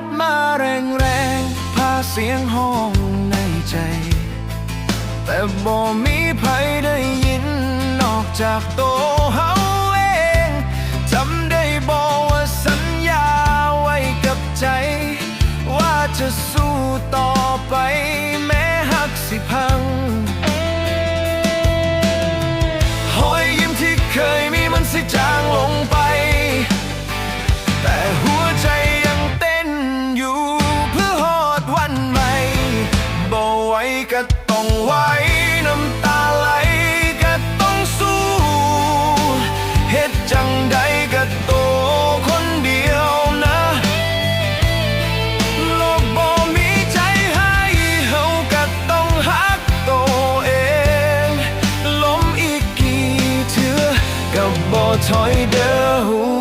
ดมาแรงแรงพาเสียงห้องในใจ แต่บ่มีใครได้ยินนอกจากตัวเฮาเองจำได้บอกว่าสัญญาไว้กับใจ ว่าจะ ก็ต้องไหวน้ำตาไหลก็ต้องสู้เฮ็ดจังใดก็โตคนเดียวนะโลกบ่มีใจให้เฮาก็ต้องหักโตเองล้มอีกกี่เทือก็บ่ถอยเด้อ